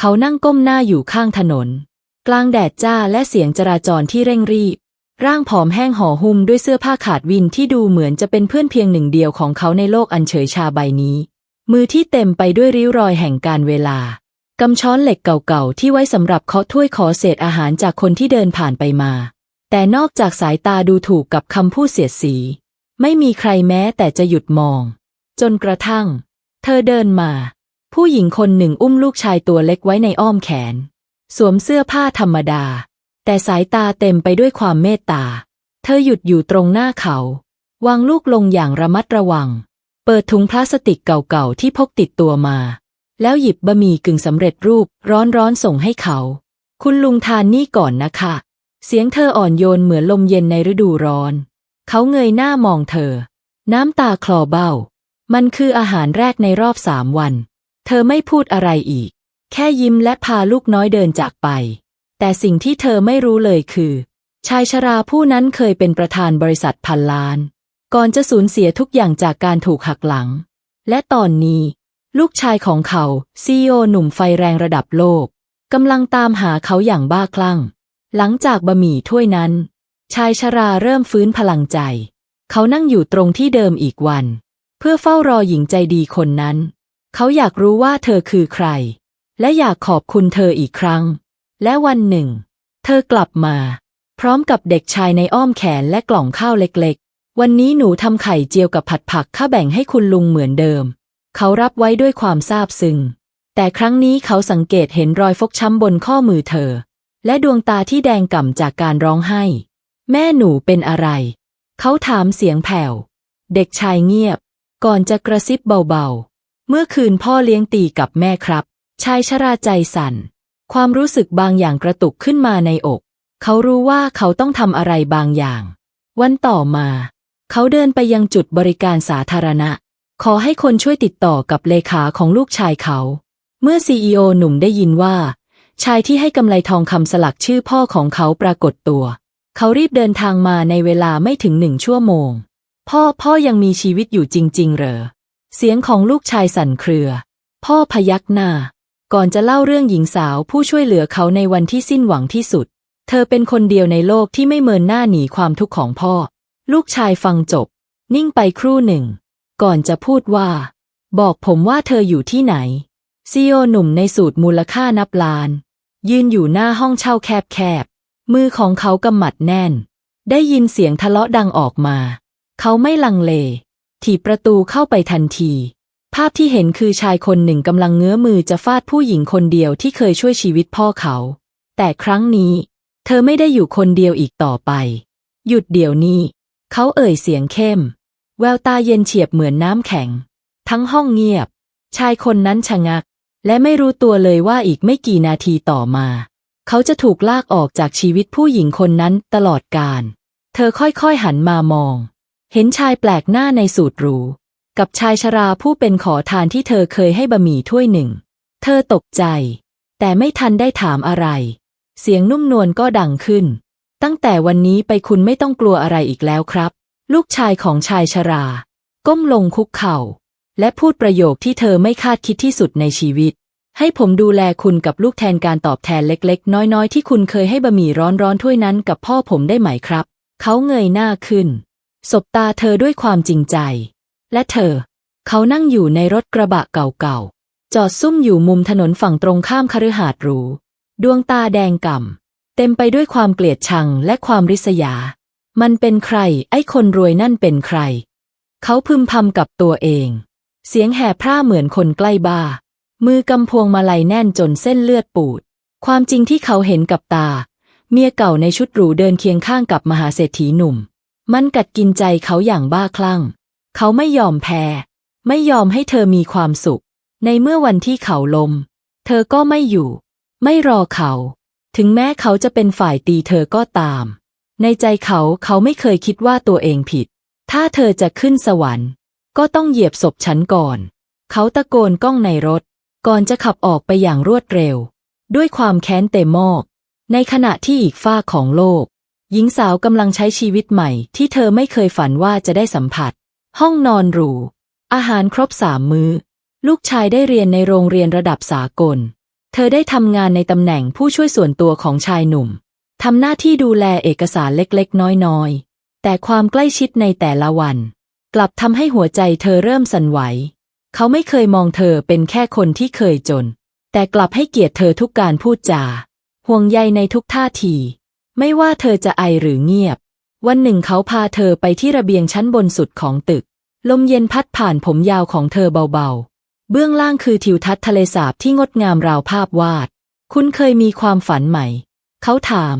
เขานั่งก้มหน้าอยู่ข้างถนน กลางแดดจ้าและเสียงจราจรที่เร่งรีบ ร่างผอมแห้งห่อหุ้มด้วยเสื้อผ้าขาดวินที่ดูเหมือนจะเป็นเพื่อนเพียงหนึ่งเดียวของเขาในโลกอันเฉยชาใบนี้ มือที่เต็มไปด้วยริ้วรอยแห่งการเวลากำช้อนเหล็กเก่าๆที่ไว้สำหรับเคาะถ้วยขอเศษอาหารจากคนที่เดินผ่านไปมา แต่นอกจากสายตาดูถูกกับคำพูดเสียดสี ไม่มีใครแม้แต่จะหยุดมอง จนกระทั่ง เธอเดินมา ผู้หญิงคนหนึ่งอุ้มลูกชายตัวเล็กไว้ในอ้อมแขน สวมเสื้อผ้าธรรมดา แต่สายตาเต็มไปด้วยความเมตตา เธอหยุดอยู่ตรงหน้าเขา วางลูกลงอย่างระมัดระวัง เปิดถุงพลาสติกเก่าๆที่พกติดตัวมา แล้วหยิบบะหมี่กึ่งสำเร็จรูปร้อนๆส่งให้เขา คุณลุงทานนี่ก่อนนะคะ เสียงเธออ่อนโยนเหมือนลมเย็นในฤดูร้อน เขาเงยหน้ามองเธอ น้ำตาคลอเบ้า มันคืออาหารแรกในรอบสามวัน เธอไม่พูดอะไรอีก แค่ยิ้มและพาลูกน้อยเดินจากไป แต่สิ่งที่เธอไม่รู้เลยคือ ชายชราผู้นั้นเคยเป็นประธานบริษัทพันล้าน ก่อนจะสูญเสียทุกอย่างจากการถูกหักหลัง และตอนนี้ ลูกชายของเขาซีโอหนุ่มไฟแรงระดับโลกกำลังตามหาเขาอย่างบ้าคลั่ง หลังจากบะหมี่ถ้วยนั้น ชายชราเริ่มฟื้นพลังใจ เขานั่งอยู่ตรงที่เดิมอีกวัน เพื่อเฝ้ารอหญิงใจดีคนนั้น เขาอยากรู้ว่าเธอคือใคร และอยากขอบคุณเธออีกครั้ง และวันหนึ่ง เธอกลับมา พร้อมกับเด็กชายในอ้อมแขนและกล่องข้าวเล็กๆ วันนี้หนูทำไข่เจียวกับผัดผักข้าแบ่งให้คุณลุงเหมือนเดิม เขารับไว้ด้วยความซาบซึ้งแต่ครั้งนี้เขาสังเกตเห็นรอยฟกช้ำบนข้อมือเธอ และดวงตาที่แดงก่ำจากการร้องไห้ แม่หนูเป็นอะไร เขาถามเสียงแผ่ว เด็กชายเงียบ ก่อนจะกระซิบเบาๆ เมื่อคืนพ่อเลี้ยงตีกับแม่ครับ ชายชราใจสั่น ความรู้สึกบางอย่างกระตุกขึ้นมาในอก เขารู้ว่าเขาต้องทำอะไรบางอย่าง วันต่อมา เขาเดินไปยังจุดบริการสาธารณะ ขอให้คนช่วยติดต่อกับเลขาของลูกชายเขา เมื่อซีอีโอหนุ่มได้ยินว่า ชายที่ให้กำไรทองคำสลักชื่อพ่อของเขาปรากฏตัว เขารีบเดินทางมาในเวลาไม่ถึงหนึ่งชั่วโมง พ่อพ่อยังมีชีวิตอยู่จริง ๆ เหรอ เสียงของลูกชายสั่นเครือ พ่อพยักหน้า ก่อนจะเล่าเรื่องหญิงสาวผู้ช่วยเหลือเขาในวันที่สิ้นหวังที่สุด เธอเป็นคนเดียวในโลกที่ไม่เมินหน้าหนีความทุกข์ของพ่อ ลูกชายฟังจบ นิ่งไปครู่หนึ่ง ก่อนจะพูดว่า บอกผมว่าเธออยู่ที่ไหนซีโอหนุ่มในสูตรมูลค่านับล้าน ยืนอยู่หน้าห้องเช่าแคบๆ มือของเขากำมัดแน่น ได้ยินเสียงทะเลาะดังออกมา เขาไม่ลังเล ถีบประตูเข้าไปทันที ภาพที่เห็นคือชายคนหนึ่งกำลังเงื้อมือจะฟาดผู้หญิงคนเดียวที่เคยช่วยชีวิตพ่อเขา แต่ครั้งนี้ เธอไม่ได้อยู่คนเดียวอีกต่อไป หยุดเดี๋ยวนี้ เขาเอ่ยเสียงเข้ม แววตาเย็นเฉียบเหมือนน้ำแข็ง ทั้งห้องเงียบ ชายคนนั้นชะงัก และไม่รู้ตัวเลยว่าอีกไม่กี่นาทีต่อมา เขาจะถูกลากออกจากชีวิตผู้หญิงคนนั้นตลอดกาลเธอค่อยๆหันมามอง เห็นชายแปลกหน้าในสูตรหรู กับชายชราผู้เป็นขอทานที่เธอเคยให้บะหมี่ถ้วยหนึ่ง เธอตกใจ แต่ไม่ทันได้ถามอะไร เสียงนุ่มนวลก็ดังขึ้น ตั้งแต่วันนี้ไปคุณไม่ต้องกลัวอะไรอีกแล้วครับ ลูกชายของชายชรา ก้มลงคุกเข่า และพูดประโยคที่เธอไม่คาดคิดที่สุดในชีวิต ให้ผมดูแลคุณกับลูกแทนการตอบแทนเล็ก ๆ น้อยๆ ที่คุณเคยให้บะหมี่ร้อนๆถ้วยนั้นกับพ่อผมได้ไหมครับ เขาเงยหน้าขึ้น สบตาเธอด้วยความจริงใจ และเธอ เขานั่งอยู่ในรถกระบะเก่าๆ จอดซุ่มอยู่มุมถนนฝั่งตรงข้ามคฤหาสน์หรู ดวงตาแดงก่ำ เต็มไปด้วยความเกลียดชังและความริษยา มันเป็นใคร ไอ้คนรวยนั่นเป็นใคร เขาพึมพำกับตัวเอง เสียงแห่พร่าเหมือนคนใกล้บ้า มือกำพวงมาลัยแน่นจนเส้นเลือดปูด ความจริงที่เขาเห็นกับตา เมียเก่าในชุดหรูเดินเคียงข้างกับมหาเศรษฐีหนุ่ม มันกัดกินใจเขาอย่างบ้าคลั่ง เขาไม่ยอมแพ้ ไม่ยอมให้เธอมีความสุข ในเมื่อวันที่เขาลม เธอก็ไม่อยู่ ไม่รอเขา ถึงแม้เขาจะเป็นฝ่ายตีเธอก็ตาม ในใจเขาเขาไม่เคยคิดว่าตัวเองผิด ถ้าเธอจะขึ้นสวรรค์ ก็ต้องเหยียบศพฉันก่อน เขาตะโกนก้องในรถ ก่อนจะขับออกไปอย่างรวดเร็ว ด้วยความแค้นเต็มมอก ในขณะที่อีกฝ้าของโลก หญิงสาวกำลังใช้ชีวิตใหม่ที่เธอไม่เคยฝันว่าจะได้สัมผัส ห้องนอนหรู อาหารครบสามมื้อ ลูกชายได้เรียนในโรงเรียนระดับสากล เธอได้ทำงานในตำแหน่งผู้ช่วยส่วนตัวของชายหนุ่มทำหน้าที่ดูแลเอกสารเล็กๆ น้อยๆ แต่ความใกล้ชิดในแต่ละวัน กลับทำให้หัวใจเธอเริ่มสั่นไหว เขาไม่เคยมองเธอเป็นแค่คนที่เคยจน แต่กลับให้เกียรติเธอทุกการพูดจาห่วงใยในทุกท่าที ไม่ว่าเธอจะไอหรือเงียบ วันหนึ่งเขาพาเธอไปที่ระเบียงชั้นบนสุดของตึก ลมเย็นพัดผ่านผมยาวของเธอเบาๆ เบื้องล่างคือทิวทัศน์ทะเลสาบที่งดงามราวภาพวาด คุณเคยมีความฝันไหมเขาถาม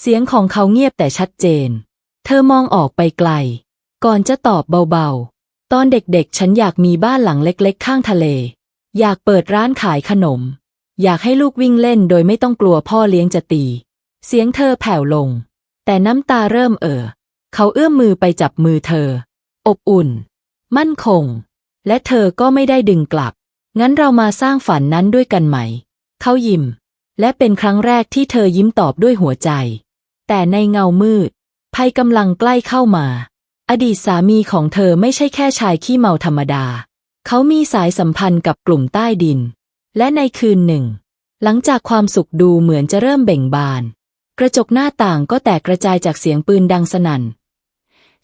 เสียงของเขาเงียบแต่ชัดเจน เธอมองออกไปไกล ก่อนจะตอบเบาๆ ตอนเด็กๆ ฉันอยากมีบ้านหลังเล็กๆ ข้างทะเล อยากเปิดร้านขายขนม อยากให้ลูกวิ่งเล่นโดยไม่ต้องกลัวพ่อเลี้ยงจะตี เสียงเธอแผ่วลง แต่น้ำตาเริ่มเอ่อ เขาเอื้อมมือไปจับมือเธอ อบอุ่น มั่นคง และเธอก็ไม่ได้ดึงกลับ งั้นเรามาสร้างฝันนั้นด้วยกันไหม เขายิ้ม และเป็นครั้งแรกที่เธอยิ้มตอบด้วยหัวใจ แต่ในเงามืด ภัยกำลังใกล้เข้ามา อดีตสามีของเธอไม่ใช่แค่ชายขี้เมาธรรมดา เขามีสายสัมพันธ์กับกลุ่มใต้ดิน และในคืนหนึ่ง หลังจากความสุขดูเหมือนจะเริ่มเบ่งบาน กระจกหน้าต่างก็แตกกระจายจากเสียงปืนดังสนั่น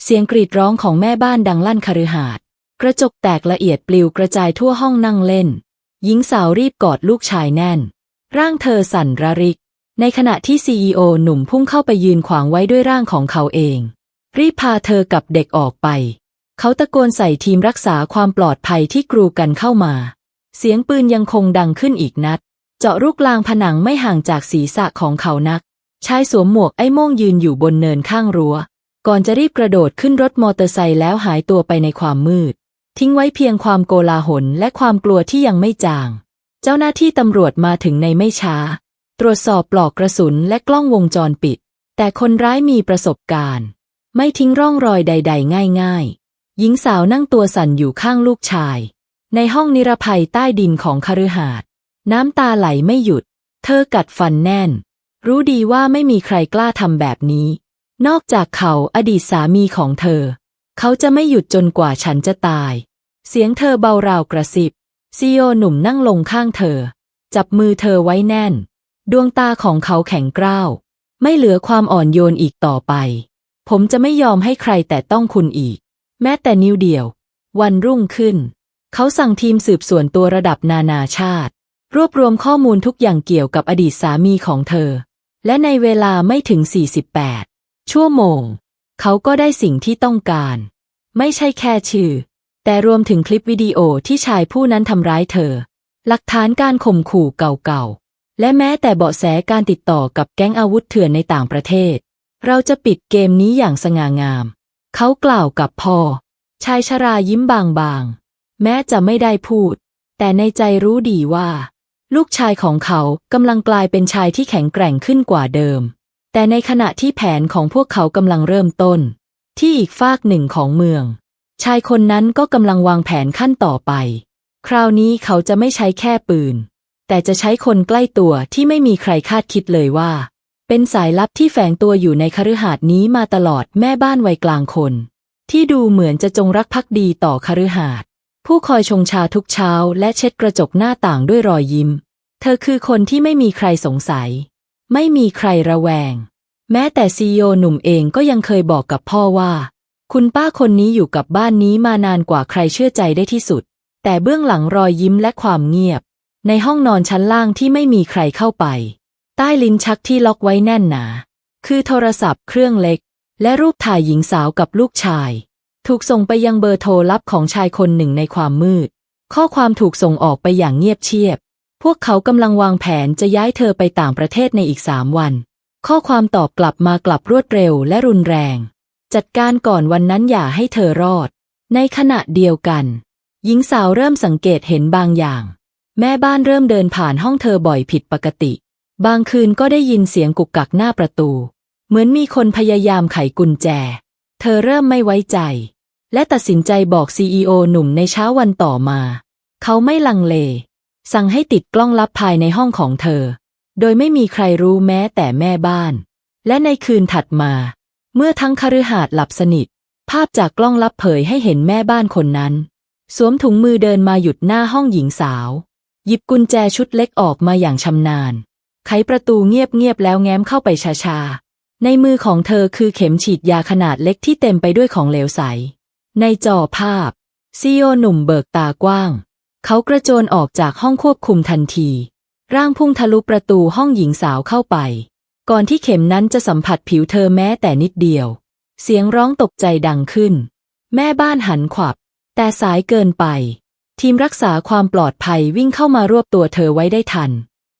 เสียงกรีดร้องของแม่บ้านดังลั่นคฤหาสน์กระจกแตกละเอียดปลิวกระจายทั่วห้องนั่งเล่น หญิงสาวรีบกอดลูกชายแน่น ร่างเธอสั่นระริก ในขณะที่ซีอหนุ่มพุ่งเข้าไปยืนขวางไว้ด้วยร่างของเขาเอง รีบพาเธอกับเด็กออกไป เขาตะโกนใส่ทีมรักษาความปลอดภัยที่กรูกันเข้ามา เสียงปืนยังคงดังขึ้นอีกนัด เจาะลูกลางผนังไม่ห่างจากศีรษะของเขานัก ชายสวมหมวกไอ้โม่งยืนอยู่บนเนินข้างรั้ว ก่อนจะรีบกระโดดขึ้นรถมอเตอร์ไซค์แล้วหายตัวไปในความมืด ทิ้งไว้เพียงความโกลาหลและความกลัวที่ยังไม่จาง เจ้าหน้าที่ตำรวจมาถึงในไม่ช้า ตรวจสอบปลอกกระสุนและกล้องวงจรปิด แต่คนร้ายมีประสบการณ์ ไม่ทิ้งร่องรอยใด ๆ ง่าย ๆ หญิงสาวนั่งตัวสั่นอยู่ข้างลูกชาย ในห้องนิรภัยใต้ดินของคฤหาสน์น้ำตาไหลไม่หยุด เธอกัดฟันแน่น รู้ดีว่าไม่มีใครกล้าทำแบบนี้ นอกจากเขาอดีตสามีของเธอ เขาจะไม่หยุดจนกว่าฉันจะตาย เสียงเธอเบาราวกระซิบซีโอหนุ่มนั่งลงข้างเธอ จับมือเธอไว้แน่น ดวงตาของเขาแข็งกร้าว ไม่เหลือความอ่อนโยนอีกต่อไป ผมจะไม่ยอมให้ใครแต่ต้องคุณอีก แม้แต่นิ้วเดียว วันรุ่งขึ้น เขาสั่งทีมสืบสวนตัวระดับนานาชาติ รวบรวมข้อมูลทุกอย่างเกี่ยวกับอดีตสามีของเธอ และในเวลาไม่ถึง 48 ชั่วโมง เขาก็ได้สิ่งที่ต้องการ ไม่ใช่แค่ชื่อ แต่รวมถึงคลิปวิดีโอที่ชายผู้นั้นทำร้ายเธอ หลักฐานการข่มขู่เก่าๆ และแม้แต่เบาะแสการติดต่อกับแก๊งอาวุธเถื่อนในต่างประเทศ เราจะปิดเกมนี้อย่างสง่างาม เขากล่าวกับพ่อชายชรายิ้มบางๆ แม้จะไม่ได้พูด แต่ในใจรู้ดีว่า ลูกชายของเขากำลังกลายเป็นชายที่แข็งแกร่งขึ้นกว่าเดิม แต่ในขณะที่แผนของพวกเขากำลังเริ่มต้น ที่อีกฟากหนึ่งของเมือง ชายคนนั้นก็กำลังวางแผนขั้นต่อไป คราวนี้เขาจะไม่ใช้แค่ปืน แต่จะใช้คนใกล้ตัวที่ไม่มีใครคาดคิดเลยว่า เป็นสายลับที่แฝงตัวอยู่ในคฤหาสน์นี้มาตลอดแม่บ้านวัยกลางคน ที่ดูเหมือนจะจงรักภักดีต่อคฤหาสน์ผู้คอยชงชาทุกเช้าและเช็ดกระจกหน้าต่างด้วยรอยยิ้ม เธอคือคนที่ไม่มีใครสงสัย ไม่มีใครระแวง แม้แต่ซีโอหนุ่มเองก็ยังเคยบอกกับพ่อว่า คุณป้าคนนี้อยู่กับบ้านนี้มานานกว่าใครเชื่อใจได้ที่สุด แต่เบื้องหลังรอยยิ้มและความเงียบ ในห้องนอนชั้นล่างที่ไม่มีใครเข้าไป ใต้ลิ้นชักที่ล็อกไว้แน่นหนา คือโทรศัพท์เครื่องเล็ก และรูปถ่ายหญิงสาวกับลูกชาย ถูกส่งไปยังเบอร์โทรลับของชายคนหนึ่งในความมืด ข้อความถูกส่งออกไปอย่างเงียบเชียบ พวกเขากำลังวางแผนจะย้ายเธอไปต่างประเทศในอีกสามวัน ข้อความตอบกลับมากลับรวดเร็วและรุนแรง จัดการก่อนวันนั้นอย่าให้เธอรอด ในขณะเดียวกัน หญิงสาวเริ่มสังเกตเห็นบางอย่าง แม่บ้านเริ่มเดินผ่านห้องเธอบ่อยผิดปกติ บางคืนก็ได้ยินเสียงกุกกักหน้าประตู เหมือนมีคนพยายามไขกุญแจ เธอเริ่มไม่ไว้ใจ และตัดสินใจบอกซีอหนุ่มในเช้าวันต่อมา เขาไม่ลังเล สั่งให้ติดกล้องลับภายในห้องของเธอ โดยไม่มีใครรู้แม้แต่แม่บ้าน และในคืนถัดมา เมื่อทั้งคฤหาสน์หลับสนิท ภาพจากกล้องลับเผยให้เห็นแม่บ้านคนนั้น สวมถุงมือเดินมาหยุดหน้าห้องหญิงสาว หยิบกุญแจชุดเล็กออกมาอย่างชำนาญ ไขประตูเงียบๆแล้วแง้มเข้าไปช้าๆ ในมือของเธอคือเข็มฉีดยาขนาดเล็กที่เต็มไปด้วยของเหลวใส ในจอภาพซีโอหนุ่มเบิกตากว้าง เขากระโจนออกจากห้องควบคุมทันที ร่างพุ่งทะลุประตูห้องหญิงสาวเข้าไป ก่อนที่เข็มนั้นจะสัมผัสผิวเธอแม้แต่นิดเดียว เสียงร้องตกใจดังขึ้น แม่บ้านหันขวับ แต่สายเกินไป ทีมรักษาความปลอดภัยวิ่งเข้ามารวบตัวเธอไว้ได้ทัน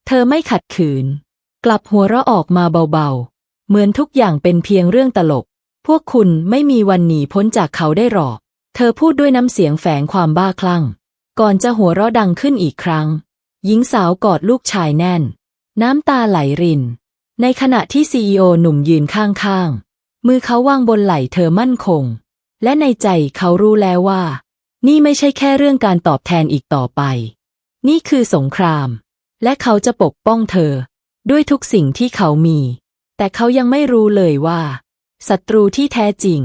เธอไม่ขัดขืน กลับหัวเราะออกมาเบาๆ เหมือนทุกอย่างเป็นเพียงเรื่องตลก พวกคุณไม่มีวันหนีพ้นจากเขาได้หรอก เธอพูดด้วยน้ำเสียงแฝงความบ้าคลั่ง ก่อนจะหัวเราะดังขึ้นอีกครั้ง หญิงสาวกอดลูกชายแน่น น้ำตาไหลริน ในขณะที่ซีอหนุ่มยืนข้างๆ มือเขาวางบนไหล่เธอมั่นคง และในใจเขารู้แล้วว่า นี่ไม่ใช่แค่เรื่องการตอบแทนอีกต่อไป นี่คือสงคราม และเขาจะปกป้องเธอ ด้วยทุกสิ่งที่เขามี แต่เขายังไม่รู้เลยว่าศัตรูที่แท้จริง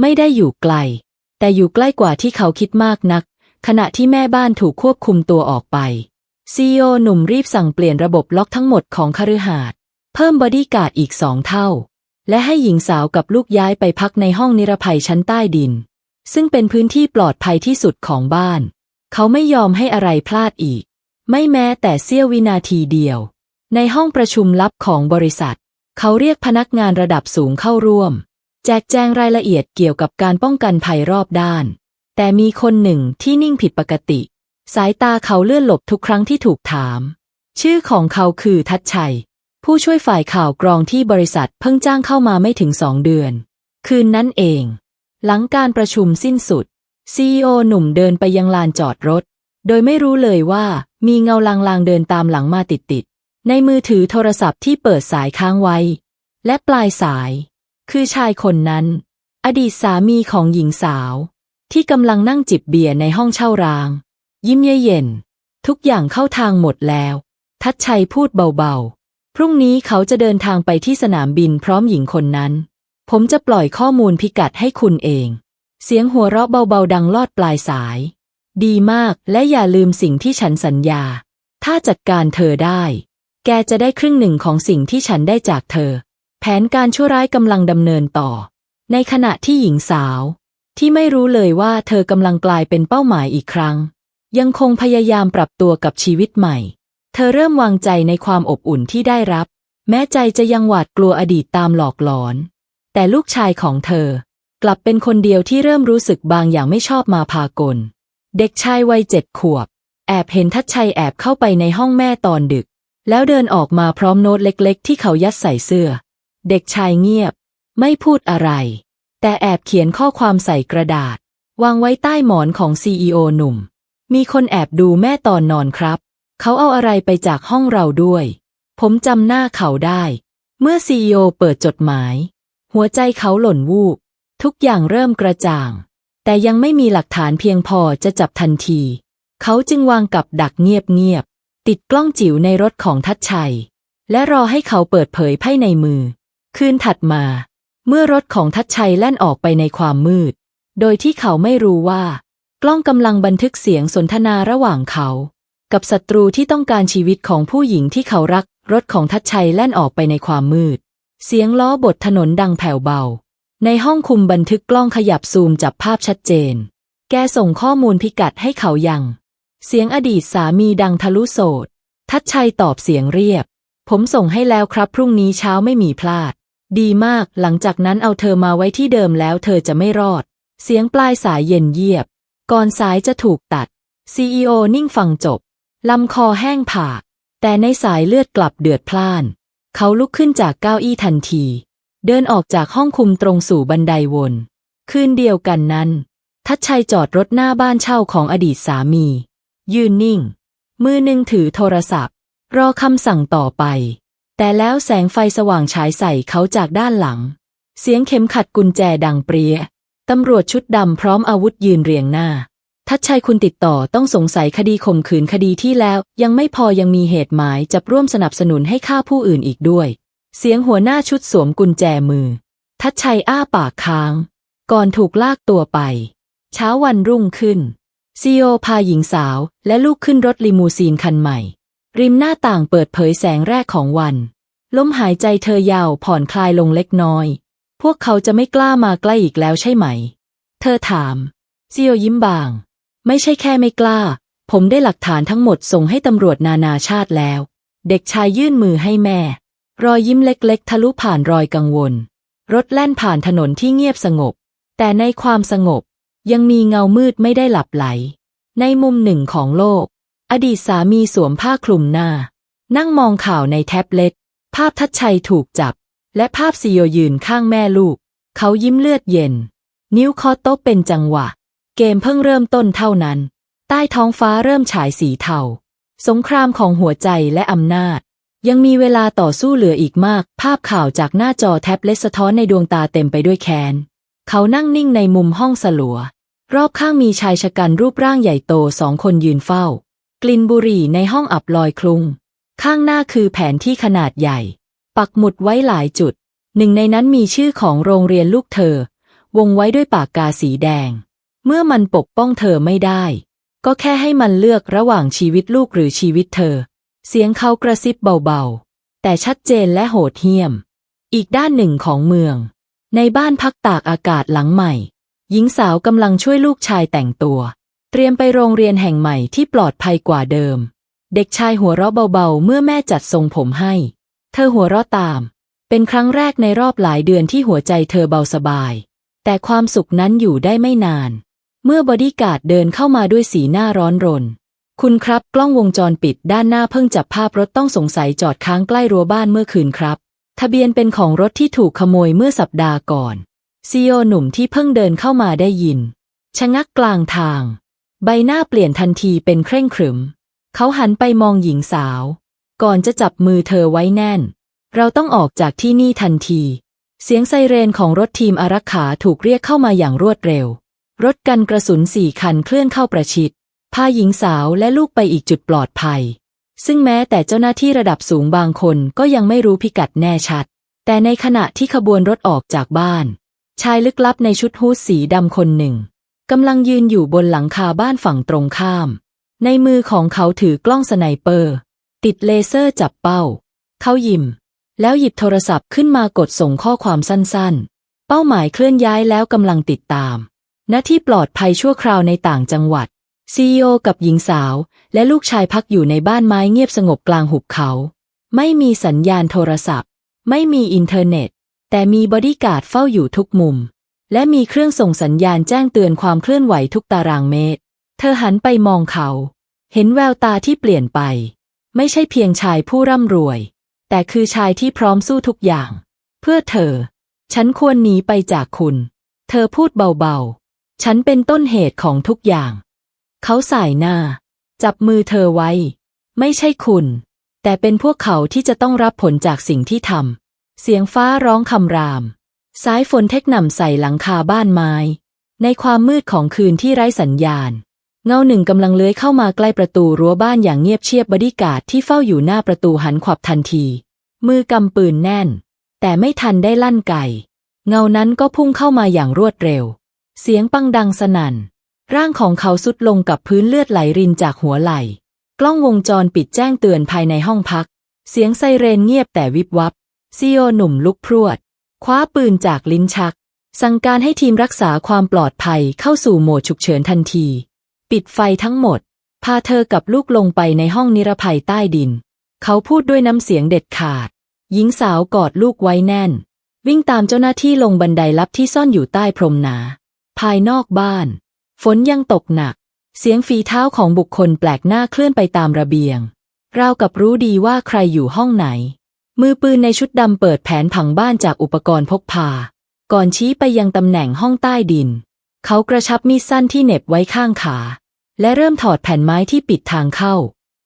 ไม่ได้อยู่ไกล แต่อยู่ใกล้กว่าที่เขาคิดมากนัก ขณะที่แม่บ้านถูกควบคุมตัวออกไปซีโอหนุ่มรีบสั่งเปลี่ยนระบบล็อกทั้งหมดของคฤหาสน์เพิ่มบอดี้การ์ดอีกสองเท่า และให้หญิงสาวกับลูกย้ายไปพักในห้องนิรภัยชั้นใต้ดิน ซึ่งเป็นพื้นที่ปลอดภัยที่สุดของบ้าน เขาไม่ยอมให้อะไรพลาดอีก ไม่แม้แต่เสี้ยววินาทีเดียว ในห้องประชุมลับของบริษัท เขาเรียกพนักงานระดับสูงเข้าร่วม แจกแจงรายละเอียดเกี่ยวกับการป้องกันภัยรอบด้าน แต่มีคนหนึ่งที่นิ่งผิดปกติ สายตาเขาเลื่อนหลบทุกครั้งที่ถูกถาม ชื่อของเขาคือทัชชัย ผู้ช่วยฝ่ายข่าวกรองที่บริษัทเพิ่งจ้างเข้ามาไม่ถึงสองเดือน คืนนั้นเอง หลังการประชุมสิ้นสุดซีอหนุ่มเดินไปยังลานจอดรถ โดยไม่รู้เลยว่ามีเงาลางๆเดินตามหลังมาติดๆ ในมือถือโทรศัพท์ที่เปิดสายค้างไว้ และปลายสาย คือชายคนนั้น อดีตสามีของหญิงสาว ที่กำลังนั่งจิบเบียร์ในห้องเช่าร้าง ยิ้มเย็นๆทุกอย่างเข้าทางหมดแล้ว ทัดชัยพูดเบาๆ พรุ่งนี้เขาจะเดินทางไปที่สนามบินพร้อมหญิงคนนั้น ผมจะปล่อยข้อมูลพิกัดให้คุณเอง เสียงหัวเราะเบาๆ ดังลอดปลายสาย ดีมากและอย่าลืมสิ่งที่ฉันสัญญา ถ้าจัดการเธอได้ แกจะได้ครึ่งหนึ่งของสิ่งที่ฉันได้จากเธอ แผนการชั่วร้ายกำลังดำเนินต่อ ในขณะที่หญิงสาว ที่ไม่รู้เลยว่าเธอกำลังกลายเป็นเป้าหมายอีกครั้ง ยังคงพยายามปรับตัวกับชีวิตใหม่ เธอเริ่มวางใจในความอบอุ่นที่ได้รับ แม้ใจจะยังหวาดกลัวอดีตตามหลอกหลอน แต่ลูกชายของเธอกลับเป็นคนเดียวที่เริ่มรู้สึกบางอย่างไม่ชอบมาพากล เด็กชายวัยเจ็ดขวบ แอบเห็นทัดชัยแอบเข้าไปในห้องแม่ตอนดึก แล้วเดินออกมาพร้อมโน้ตเล็ก ๆ ที่เขายัดใส่เสื้อ เด็กชายเงียบ ไม่พูดอะไร แต่แอบเขียนข้อความใส่กระดาษ วางไว้ใต้หมอนของซีอีโอหนุ่ม มีคนแอบดูแม่ตอนนอนครับ เขาเอาอะไรไปจากห้องเราด้วย ผมจำหน้าเขาได้ เมื่อซีอีโอเปิดจดหมาย หัวใจเขาหล่นวูบทุกอย่างเริ่มกระจ่าง แต่ยังไม่มีหลักฐานเพียงพอจะจับทันที เขาจึงวางกับดักเงียบๆติดกล้องจิ๋วในรถของทัดชัย และรอให้เขาเปิดเผยไพ่ในมือ คืนถัดมา เมื่อรถของทัดชัยแล่นออกไปในความมืด โดยที่เขาไม่รู้ว่า กล้องกำลังบันทึกเสียงสนทนาระหว่างเขา กับศัตรูที่ต้องการชีวิตของผู้หญิงที่เขารัก รถของทัดชัยแล่นออกไปในความมืด เสียงล้อบดถนนดังแผ่วเบา ในห้องคุมบันทึกกล้องขยับซูมจับภาพชัดเจน แกส่งข้อมูลพิกัดให้เขายัง เสียงอดีตสามีดังทะลุโสดทัดชัยตอบเสียงเรียบ ผมส่งให้แล้วครับพรุ่งนี้เช้าไม่มีพลาด ดีมาก หลังจากนั้นเอาเธอมาไว้ที่เดิมแล้วเธอจะไม่รอด เสียงปลายสายเย็นเยียบ ก่อนสายจะถูกตัดซีอนิ่งฟังจบ ลำคอแห้งผาก แต่ในสายเลือดกลับเดือดพล่าน เขาลุกขึ้นจากเก้าอี้ทันที เดินออกจากห้องคุมตรงสู่บันไดวน คืนเดียวกันนั้น ทัดชัยจอดรถหน้าบ้านเช่าของอดีตสามี ยืนนิ่ง มือหนึ่งถือโทรศัพท์ รอคำสั่งต่อไป แต่แล้วแสงไฟสว่างฉายใส่เขาจากด้านหลัง เสียงเข็มขัดกุญแจดังเปรี้ยตำรวจชุดดำพร้อมอาวุธยืนเรียงหน้า ทัดชัยคุณติดต่อต้องสงสัยคดีข่มขืนคดีที่แล้ว ยังไม่พอยังมีเหตุหมายจะร่วมสนับสนุนให้ฆ่าผู้อื่นอีกด้วย เสียงหัวหน้าชุดสวมกุญแจมือ ทัดชัยอ้าปากค้าง ก่อนถูกลากตัวไป เช้าวันรุ่งขึ้นซีโอพาหญิงสาวและลูกขึ้นรถลิมูซีนคันใหม่ ริมหน้าต่างเปิดเผยแสงแรกของวัน ลมหายใจเธอยาวผ่อนคลายลงเล็กน้อย พวกเขาจะไม่กล้ามาใกล้อีกแล้วใช่ไหม เธอถามซีโอยิ้มบาง ไม่ใช่แค่ไม่กล้า ผมได้หลักฐานทั้งหมดส่งให้ตำรวจนานาชาติแล้ว เด็กชายยื่นมือให้แม่ รอยยิ้มเล็กๆ ทะลุผ่านรอยกังวล รถแล่นผ่านถนนที่เงียบสงบ แต่ในความสงบยังมีเงามืดไม่ได้หลับไหล ในมุมหนึ่งของโลก อดีตสามีสวมผ้าคลุมหน้า นั่งมองข่าวในแท็บเล็ต ภาพทัดชัยถูกจับ และภาพซีโยยืนข้างแม่ลูก เขายิ้มเลือดเย็น นิ้วคอโต๊ะเป็นจังหวะ เกมเพิ่งเริ่มต้นเท่านั้น ใต้ท้องฟ้าเริ่มฉายสีเทา สงครามของหัวใจและอำนาจ ยังมีเวลาต่อสู้เหลืออีกมาก ภาพข่าวจากหน้าจอแท็บเล็ตสะท้อนในดวงตาเต็มไปด้วยแค้น เขานั่งนิ่งในมุมห้องสลัว รอบข้างมีชายชะกันรูปร่างใหญ่โตสองคนยืนเฝ้า กลิ่นบุหรี่ในห้องอับลอยคลุง ข้างหน้าคือแผนที่ขนาดใหญ่ ปักหมุดไว้หลายจุด หนึ่งในนั้นมีชื่อของโรงเรียนลูกเธอ วงไว้ด้วยปากกาสีแดง เมื่อมันปกป้องเธอไม่ได้ ก็แค่ให้มันเลือกระหว่างชีวิตลูกหรือชีวิตเธอ เสียงเขากระซิบเบาๆ แต่ชัดเจนและโหดเหี้ยม อีกด้านหนึ่งของเมือง ในบ้านพักตากอากาศหลังใหม่ หญิงสาวกำลังช่วยลูกชายแต่งตัว เตรียมไปโรงเรียนแห่งใหม่ที่ปลอดภัยกว่าเดิม เด็กชายหัวเราะเบาๆ เมื่อแม่จัดทรงผมให้ เธอหัวเราะตาม เป็นครั้งแรกในรอบหลายเดือนที่หัวใจเธอเบาสบาย แต่ความสุขนั้นอยู่ได้ไม่นาน เมื่อบอดี้การ์ดเดินเข้ามาด้วยสีหน้าร้อนรน คุณครับกล้องวงจรปิดด้านหน้าเพิ่งจับภาพรถต้องสงสัยจอดค้างใกล้รั้วบ้านเมื่อคืนครับ ทะเบียนเป็นของรถที่ถูกขโมยเมื่อสัปดาห์ก่อนซีโอหนุ่มที่เพิ่งเดินเข้ามาได้ยิน ชะงักกลางทาง ใบหน้าเปลี่ยนทันทีเป็นเคร่งขรึม เขาหันไปมองหญิงสาว ก่อนจะจับมือเธอไว้แน่น เราต้องออกจากที่นี่ทันที เสียงไซเรนของรถทีมอารักขาถูกเรียกเข้ามาอย่างรวดเร็ว รถกันกระสุนสี่คันเคลื่อนเข้าประชิด พาหญิงสาวและลูกไปอีกจุดปลอดภัย ซึ่งแม้แต่เจ้าหน้าที่ระดับสูงบางคนก็ยังไม่รู้พิกัดแน่ชัด แต่ในขณะที่ขบวนรถออกจากบ้าน ชายลึกลับในชุดฮูดสีดำคนหนึ่ง กำลังยืนอยู่บนหลังคาบ้านฝั่งตรงข้าม ในมือของเขาถือกล้องสไนเปอร์ ติดเลเซอร์จับเป้า เขายิ้ม แล้วหยิบโทรศัพท์ขึ้นมากดส่งข้อความสั้นๆ เป้าหมายเคลื่อนย้ายแล้วกำลังติดตามณที่ปลอดภัยชั่วคราวในต่างจังหวัดซีอกับหญิงสาว และลูกชายพักอยู่ในบ้านไม้เงียบสงบกลางหุบเขา ไม่มีสัญญาณโทรศัพท์ ไม่มีอินเทอร์เน็ต แต่มีบอดี้การ์ดเฝ้าอยู่ทุกมุม และมีเครื่องส่งสัญญาณแจ้งเตือนความเคลื่อนไหวทุกตารางเมตร เธอหันไปมองเขา เห็นแววตาที่เปลี่ยนไป ไม่ใช่เพียงชายผู้ร่ำรวย แต่คือชายที่พร้อมสู้ทุกอย่าง เพื่อเธอ ฉันควรหนีไปจากคุณ เธอพูดเบาๆ ฉันเป็นต้นเหตุของทุกอย่าง เขาสายหน้า จับมือเธอไว้ ไม่ใช่คุณ แต่เป็นพวกเขาที่จะต้องรับผลจากสิ่งที่ทำเสียงฟ้าร้องคำราม สายฝนเทคหน่ำใส่หลังคาบ้านไม้ ในความมืดของคืนที่ไร้สัญญาณ เงาหนึ่งกำลังเลื้อยเข้ามาใกล้ประตูรั้วบ้านอย่างเงียบเชียบบอดี้การ์ดที่เฝ้าอยู่หน้าประตูหันขวับทันที มือกำปืนแน่น แต่ไม่ทันได้ลั่นไกเงานั้นก็พุ่งเข้ามาอย่างรวดเร็ว เสียงปังดังสนั่น ร่างของเขาสุดลงกับพื้นเลือดไหลรินจากหัวไหล่ กล้องวงจรปิดแจ้งเตือนภายในห้องพัก เสียงไซเรนเงียบแต่วิบวับซีโอหนุ่มลุกพรวด คว้าปืนจากลิ้นชัก สั่งการให้ทีมรักษาความปลอดภัยเข้าสู่โหมดฉุกเฉินทันที ปิดไฟทั้งหมด พาเธอกับลูกลงไปในห้องนิรภัยใต้ดิน เขาพูดด้วยน้ำเสียงเด็ดขาด หญิงสาวกอดลูกไว้แน่น วิ่งตามเจ้าหน้าที่ลงบันไดลับที่ซ่อนอยู่ใต้พรมหนา ภายนอกบ้าน ฝนยังตกหนัก เสียงฝีเท้าของบุคคลแปลกหน้าเคลื่อนไปตามระเบียงราวกับรู้ดีว่าใครอยู่ห้องไหน มือปืนในชุดดำเปิดแผนผังบ้านจากอุปกรณ์พกพา ก่อนชี้ไปยังตำแหน่งห้องใต้ดิน เขากระชับมีดสั้นที่เหน็บไว้ข้างขา และเริ่มถอดแผ่นไม้ที่ปิดทางเข้า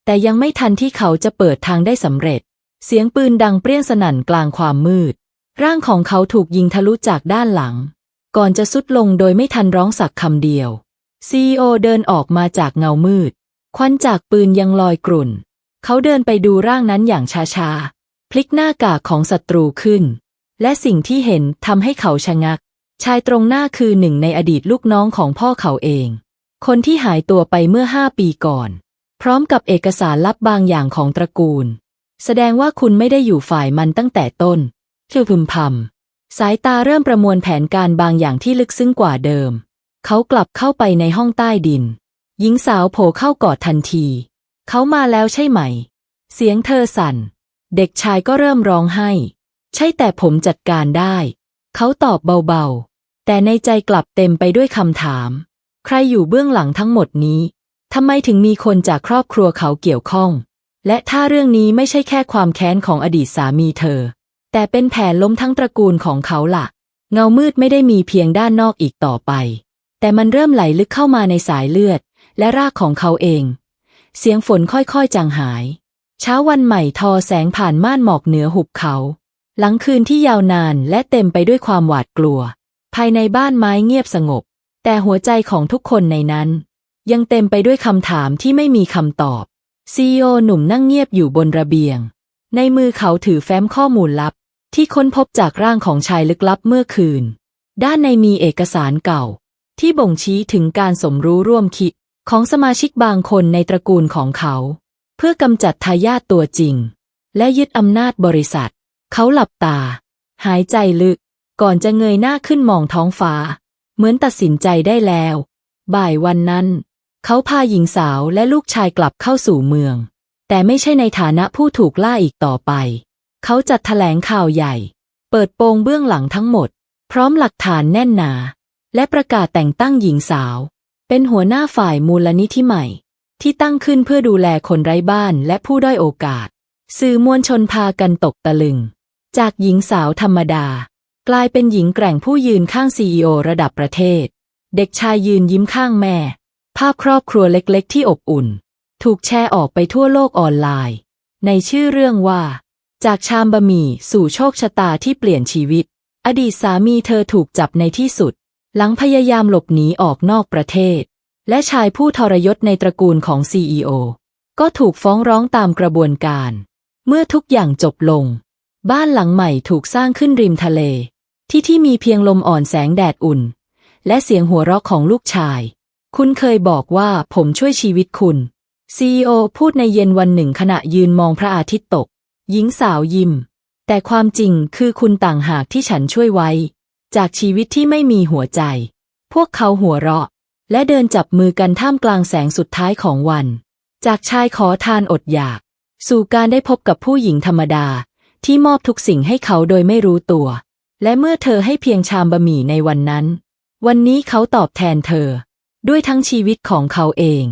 แต่ยังไม่ทันที่เขาจะเปิดทางได้สำเร็จ เสียงปืนดังเปรี้ยงสนั่นกลางความมืด ร่างของเขาถูกยิงทะลุจากด้านหลัง ก่อนจะสุดลงโดยไม่ทันร้องสักคำเดียวซีโอเดินออกมาจากเงามืด ควันจากปืนยังลอยกรุ่น เขาเดินไปดูร่างนั้นอย่างช้าๆ พลิกหน้ากากของศัตรูขึ้น และสิ่งที่เห็นทำให้เขาชะงัก ชายตรงหน้าคือหนึ่งในอดีตลูกน้องของพ่อเขาเอง คนที่หายตัวไปเมื่อห้าปีก่อน พร้อมกับเอกสารลับบางอย่างของตระกูล แสดงว่าคุณไม่ได้อยู่ฝ่ายมันตั้งแต่ต้นคือพึมพำสายตาเริ่มประมวลแผนการบางอย่างที่ลึกซึ้งกว่าเดิม เขากลับเข้าไปในห้องใต้ดิน หญิงสาวโผล่เข้ากอดทันที เขามาแล้วใช่ไหม เสียงเธอสั่น เด็กชายก็เริ่มร้องไห้ ใช่แต่ผมจัดการได้ เขาตอบเบาๆ แต่ในใจกลับเต็มไปด้วยคำถาม ใครอยู่เบื้องหลังทั้งหมดนี้ทำไมถึงมีคนจากครอบครัวเขาเกี่ยวข้อง และถ้าเรื่องนี้ไม่ใช่แค่ความแค้นของอดีตสามีเธอ แต่เป็นแผนล้มทั้งตระกูลของเขาล่ะ เงามืดไม่ได้มีเพียงด้านนอกอีกต่อไป แต่มันเริ่มไหลลึกเข้ามาในสายเลือด และรากของเขาเอง เสียงฝนค่อยๆจางหาย เช้าวันใหม่ทอแสงผ่านม่านหมอกเหนือหุบเขา หลังคืนที่ยาวนานและเต็มไปด้วยความหวาดกลัว ภายในบ้านไม้เงียบสงบ แต่หัวใจของทุกคนในนั้น ยังเต็มไปด้วยคำถามที่ไม่มีคำตอบซีโอหนุ่มนั่งเงียบอยู่บนระเบียง ในมือเขาถือแฟ้มข้อมูลลับ ที่ค้นพบจากร่างของชายลึกลับเมื่อคืน ด้านในมีเอกสารเก่า ที่บ่งชี้ถึงการสมรู้ร่วมคิดของสมาชิกบางคนในตระกูลของเขา เพื่อกำจัดทายาทตัวจริง และยึดอำนาจบริษัท เขาหลับตา หายใจลึก ก่อนจะเงยหน้าขึ้นมองท้องฟ้า เหมือนตัดสินใจได้แล้ว บ่ายวันนั้น เขาพาหญิงสาวและลูกชายกลับเข้าสู่เมือง แต่ไม่ใช่ในฐานะผู้ถูกล่าอีกต่อไป เขาจัดแถลงข่าวใหญ่ เปิดโปงเบื้องหลังทั้งหมด พร้อมหลักฐานแน่นหนา และประกาศแต่งตั้งหญิงสาว เป็นหัวหน้าฝ่ายมูลนิธิใหม่ ที่ตั้งขึ้นเพื่อดูแลคนไร้บ้านและผู้ด้อยโอกาส สื่อมวลชนพากันตกตะลึง จากหญิงสาวธรรมดา กลายเป็นหญิงแกร่งผู้ยืนข้างซีอระดับประเทศ เด็กชายยืนยิ้มข้างแม่ ภาพครอบครัวเล็กๆ ที่อบอุ่น ถูกแชร์ออกไปทั่วโลกออนไลน์ ในชื่อเรื่องว่า จากชามบะหมี่สู่โชคชะตาที่เปลี่ยนชีวิต อดีตสามีเธอถูกจับในที่สุด หลังพยายามหลบหนีออกนอกประเทศ และชายผู้ทรยศในตระกูลของซีอก็ถูกฟ้องร้องตามกระบวนการ เมื่อทุกอย่างจบลง บ้านหลังใหม่ถูกสร้างขึ้นริมทะเล ที่ที่มีเพียงลมอ่อนแสงแดดอุ่น และเสียงหัวเราะของลูกชาย คุณเคยบอกว่าผมช่วยชีวิตคุณซีอพูดในเย็นวันหนึ่งขณะยืนมองพระอาทิตย์ตก หญิงสาวยิ้ม แต่ความจริงคือคุณต่างหากที่ฉันช่วยไว้ จากชีวิตที่ไม่มีหัวใจ พวกเขาหัวเราะ และเดินจับมือกันท่ามกลางแสงสุดท้ายของวัน จากชายขอทานอดอยาก สู่การได้พบกับผู้หญิงธรรมดา ที่มอบทุกสิ่งให้เขาโดยไม่รู้ตัว และเมื่อเธอให้เพียงชามบะหมี่ในวันนั้น วันนี้เขาตอบแทนเธอ ด้วยทั้งชีวิตของเขาเอง